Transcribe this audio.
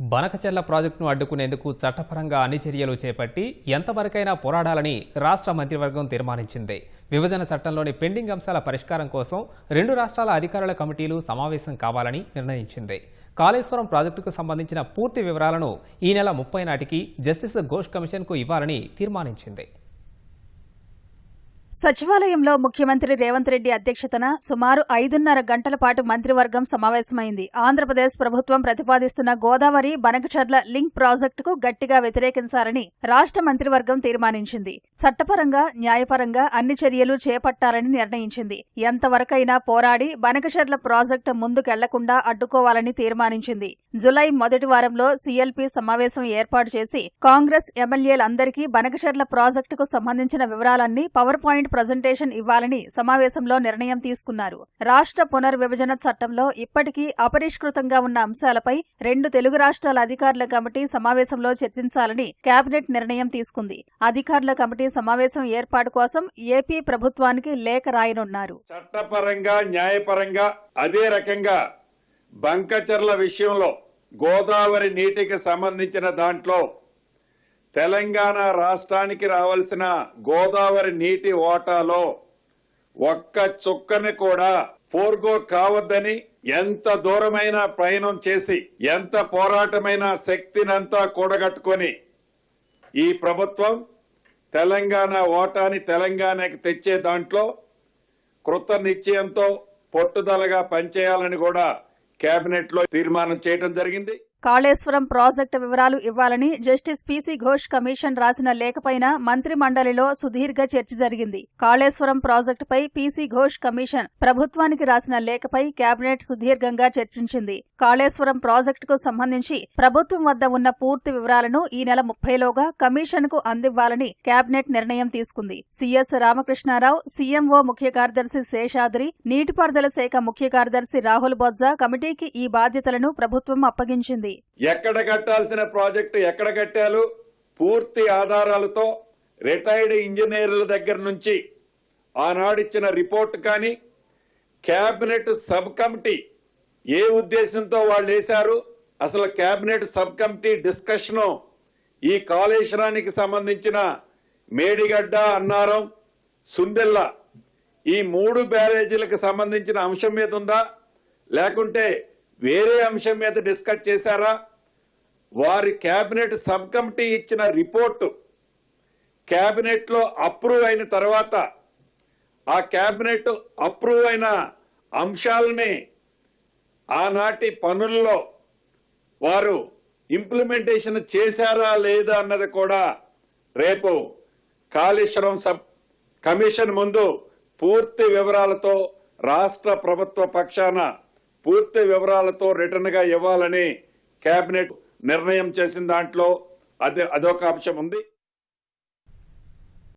బనకచెర్ల ప్రాజెక్టును అడ్డుకునేందుకు చట్టపరంగా అన్ని చర్యలు చేపట్టి ఎంతవరకైనా పోరాడాలని రాష్ట్ర మంత్రివర్గం తీర్మానించింది. విభజన చట్టంలోని పెండింగ్ అంశాల పరిష్కారం కోసం రెండు రాష్ట్రాల అధికారుల కమిటీలు సమావేశం కావాలని నిర్ణయించింది. కాళేశ్వరం ప్రాజెక్టుకు సంబంధించిన పూర్తి వివరాలను ఈ నెల ముప్పై నాటికి జస్టిస్ ఘోష్ కమిషన్కు ఇవ్వాలని తీర్మానించింది. సచివాలయంలో ముఖ్యమంత్రి రేవంత్ రెడ్డి అధ్యక్షతన సుమారు ఐదున్నర గంటల పాటు మంత్రివర్గం సమావేశమైంది. ఆంధ్రప్రదేశ్ ప్రభుత్వం ప్రతిపాదిస్తున్న గోదావరి బనకచర్ల లింక్ ప్రాజెక్టుకు గట్టిగా వ్యతిరేకించాలని రాష్ట్ర మంత్రివర్గం తీర్మానించింది. చట్టపరంగా న్యాయపరంగా అన్ని చర్యలు చేపట్టాలని నిర్ణయించింది. ఎంతవరకైనా పోరాడి బనకచర్ల ప్రాజెక్టు ముందుకెళ్ళకుండా అడ్డుకోవాలని తీర్మానించింది. జులై మొదటి వారంలో సీఎల్పీ సమావేశం ఏర్పాటు చేసి కాంగ్రెస్ ఎమ్మెల్యేలందరికీ బనకచర్ల ప్రాజెక్టుకు సంబంధించిన వివరాలన్నీ పవర్ పాయింట్ ప్రజెంటేషన్ ఇవ్వాలని సమావేశంలో నిర్ణయం తీసుకున్నారు. రాష్ట్ర పునర్విభజన చట్టంలో ఇప్పటికీ అపరిష్కృతంగా ఉన్న అంశాలపై రెండు తెలుగు రాష్ట్రాల అధికారుల కమిటీ సమావేశంలో చర్చించాలని కేబినెట్ నిర్ణయం తీసుకుంది. అధికారుల కమిటీ సమావేశం ఏర్పాటు కోసం ఏపీ ప్రభుత్వానికి లేఖ రాయనున్నారు. చట్టపరంగా న్యాయపరంగా అదే రకంగా బంకచర్ల విషయంలో గోదావరి నీటికి సంబంధించిన దాంట్లో తెలంగాణ రాష్ట్రానికి రావాల్సిన గోదావరి నీటి ఓటాలో ఒక్క చుక్కని కూడా ఫోర్గో కావద్దని ఎంత దూరమైన ప్రయాణం చేసి ఎంత పోరాటమైన శక్తినంతా కూడగట్టుకొని ఈ ప్రభుత్వం తెలంగాణ ఓటాని తెలంగాణకి తెచ్చే దాంట్లో కృత నిశ్చయంతో పట్టుదలగా పనిచేయాలని కూడా కేబినెట్లో తీర్మానం చేయడం జరిగింది. కాళేశ్వరం ప్రాజెక్టు వివరాలు ఇవ్వాలని జస్టిస్ పీసీ ఘోష్ కమిషన్ రాసిన లేఖపైన మంత్రి మండలిలో సుదీర్ఘ చర్చ జరిగింది. కాళేశ్వరం ప్రాజెక్టుపై పీసీ ఘోష్ కమిషన్ ప్రభుత్వానికి రాసిన లేఖపై కేబినెట్ సుదీర్ఘంగా చర్చించింది. కాళేశ్వరం ప్రాజెక్టుకు సంబంధించి ప్రభుత్వం వద్ద ఉన్న పూర్తి వివరాలను ఈ నెల ముప్పైలోగా కమిషన్కు అందివ్వాలని కేబినెట్ నిర్ణయం తీసుకుంది. సీఎస్ రామకృష్ణారావు సీఎంఓ ముఖ్య కార్యదర్శి శేషాద్రి నీటిపారుదల శాఖ ముఖ్య కార్యదర్శి రాహుల్ బొజ్జా కమిటీకి ఈ బాధ్యతలను ప్రభుత్వం అప్పగించింది. ఎక్కడ కట్టాల్సిన ప్రాజెక్టు ఎక్కడ కట్టాలు పూర్తి ఆధారాలతో రిటైర్డ్ ఇంజనీర్ల దగ్గర నుంచి ఆనాడిచ్చిన రిపోర్ట్ కానీ కేబినెట్ సబ్ కమిటీ ఏ ఉద్దేశంతో వాళ్ళు వేశారు? అసలు కేబినెట్ సబ్ కమిటీ డిస్కషను ఈ కాళేశ్వరానికి సంబంధించిన మేడిగడ్డ అన్నారం సుందెల్ల ఈ మూడు బ్యారేజీలకు సంబంధించిన అంశం మీద ఉందా? లేకుంటే వేరే అంశం మీద డిస్కస్ చేశారా? వారి కేబినెట్ సబ్ కమిటీ ఇచ్చిన రిపోర్టు కేబినెట్లో అప్రూవ్ అయిన తర్వాత ఆ కేబినెట్ అప్రూవ్ అయిన అంశాలని ఆనాటి పనుల్లో వారు ఇంప్లిమెంటేషన్ చేశారా లేదా అన్నది కూడా రేపు కాళేశ్వరం సబ్ కమిషన్ ముందు పూర్తి వివరాలతో రాష్ట్ర ప్రభుత్వ పక్షాన పూర్తి వివరాలతో రిటర్న్గా ఇవ్వాలని కేబినెట్ నిర్ణయం చేసిన దాంట్లో అదే అదొక అంశం ఉంది.